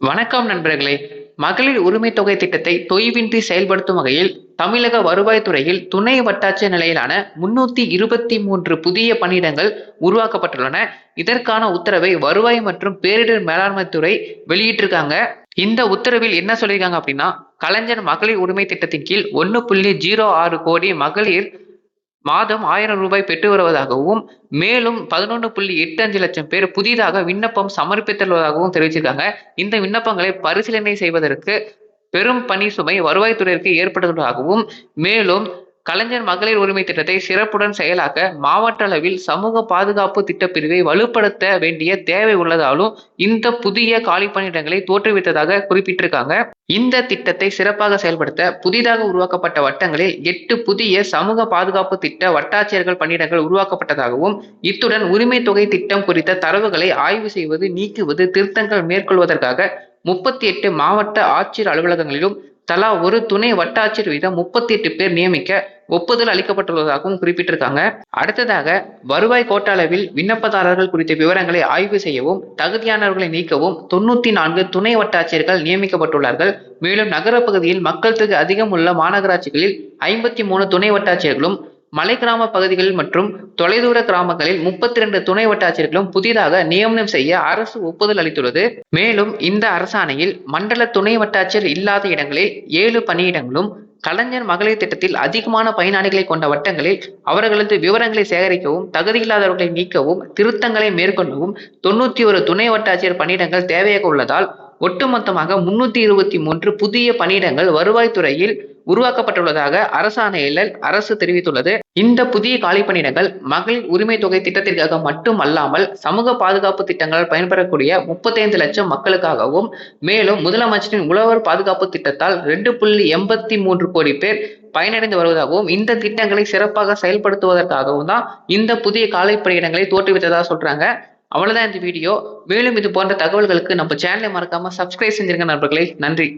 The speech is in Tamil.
வணக்கம் நண்பர்களே. மகளிர் உரிமை தொகை திட்டத்தை தொய்வின்றி செயல்படுத்தும் வகையில் தமிழக வருவாய்த்துறையில் துணை வட்டாட்சியர் நிலையிலான முன்னூத்தி இருபத்தி மூன்று புதிய பணியிடங்கள் உருவாக்கப்பட்டுள்ளன. இதற்கான உத்தரவை வருவாய் மற்றும் பேரிடர் மேலாண்மை துறை வெளியிட்டிருக்காங்க. இந்த உத்தரவில் என்ன சொல்லியிருக்காங்க அப்படின்னா கலைஞர் மகளிர் உரிமை திட்டத்தின் கீழ் ஒன்று புள்ளி ஜீரோ ஆறு கோடி மகளிர் மாதம் ஆயிரம் ரூபாய் பெற்று வருவதாகவும் மேலும் பதினொன்று புள்ளி எட்டு அஞ்சு லட்சம் பேர் புதிதாக விண்ணப்பம் சமர்ப்பித்துள்ளதாகவும் தெரிவிச்சிருக்காங்க. இந்த விண்ணப்பங்களை பரிசீலனை செய்வதற்கு பெரும் பணி சுமை வருவாய்த்துறையிற்கு ஏற்பட்டுள்ளதாகவும் மேலும் கலைஞர் மகளிர் உரிமை திட்டத்தை சிறப்புடன் செயலாக்க மாவட்ட அளவில் சமூக பாதுகாப்பு திட்டப்பிரிவை வலுப்படுத்த வேண்டிய தேவை உள்ளதாலும் இந்த புதிய காலி பணியிடங்களை தோற்றுவித்ததாக குறிப்பிட்டிருக்காங்க. இந்த திட்டத்தை சிறப்பாக செயல்படுத்த புதிதாக உருவாக்கப்பட்ட வட்டங்களில் எட்டு புதிய சமூக பாதுகாப்பு திட்ட வட்டாட்சியர்கள் பணியிடங்கள் உருவாக்கப்பட்டதாகவும் இத்துடன் உரிமை தொகை திட்டம் குறித்த தரவுகளை ஆய்வு செய்வது நீக்குவது திருத்தங்கள் மேற்கொள்வதற்காக முப்பத்தி எட்டு மாவட்ட ஆட்சியர் அலுவலகங்களிலும் தலா ஒரு துணை வட்டாட்சியர் வீதம் முப்பத்தி எட்டு பேர் நியமிக்க ஒப்புதல் அளிக்கப்பட்டுள்ளதாகவும் குறிப்பிட்டிருக்காங்க. அடுத்ததாக வருவாய் கோட்டளவில் விண்ணப்பதாரர்கள் குறித்த விவரங்களை ஆய்வு செய்யவும் தகுதியானவர்களை நீக்கவும் தொண்ணூத்தி நான்கு துணை வட்டாட்சியர்கள் நியமிக்கப்பட்டுள்ளார்கள். மேலும் நகர பகுதியில் மக்கள் தொகை அதிகம் உள்ள மாநகராட்சிகளில் ஐம்பத்தி மூணு துணை வட்டாட்சியர்களும் மலை கிராம பகுதிகளில் மற்றும் தொலைதூர கிராமங்களில் முப்பத்தி ரெண்டு துணை வட்டாட்சியர்களும் புதிதாக நியமனம் செய்ய அரசு ஒப்புதல் அளித்துள்ளது. மேலும் இந்த அரசாணையில் மண்டல துணை வட்டாட்சியர் இல்லாத இடங்களில் ஏழு பணியிடங்களும் கலைஞர் மகளிர் திட்டத்தில் அதிகமான பயனாளிகளை கொண்ட வட்டங்களில் அவர்களது விவரங்களை சேகரிக்கவும் தகுதியில்லாதவர்களை நீக்கவும் திருத்தங்களை மேற்கொள்ளவும் தொண்ணூத்தி ஒரு துணை வட்டாட்சியர் பணியிடங்கள் தேவையாக உள்ளதால் ஒட்டுமொத்தமாக முன்னூத்தி இருபத்தி மூன்று புதிய பணியிடங்கள் வருவாய்த்துறையில் உருவாக்கப்பட்டுள்ளதாக அரசாணையில் அரசு தெரிவித்துள்ளது. இந்த புதிய காலி பணியிடங்கள் மகளிர் உரிமை தொகை திட்டத்திற்காக மட்டுமல்லாமல் சமூக பாதுகாப்பு திட்டங்களால் பயன்பெறக்கூடிய முப்பத்தைந்து லட்சம் மக்களுக்காகவும் மேலும் முதலமைச்சரின் உழவர் பாதுகாப்பு திட்டத்தால் ரெண்டு புள்ளி எண்பத்தி மூன்று கோடி பேர் பயனடைந்து வருவதாகவும் இந்த திட்டங்களை சிறப்பாக செயல்படுத்துவதற்காகவும் தான் இந்த புதிய காலை பணியிடங்களை தோற்றுவித்ததாக சொல்றாங்க. அவ்வளோதான் இந்த வீடியோ. மேலும் இது போன்ற தகவல்களுக்கு நம்ம சேனலை மறக்காமல் சப்ஸ்கிரைப் செஞ்சிருங்க நண்பர்களே. நன்றி.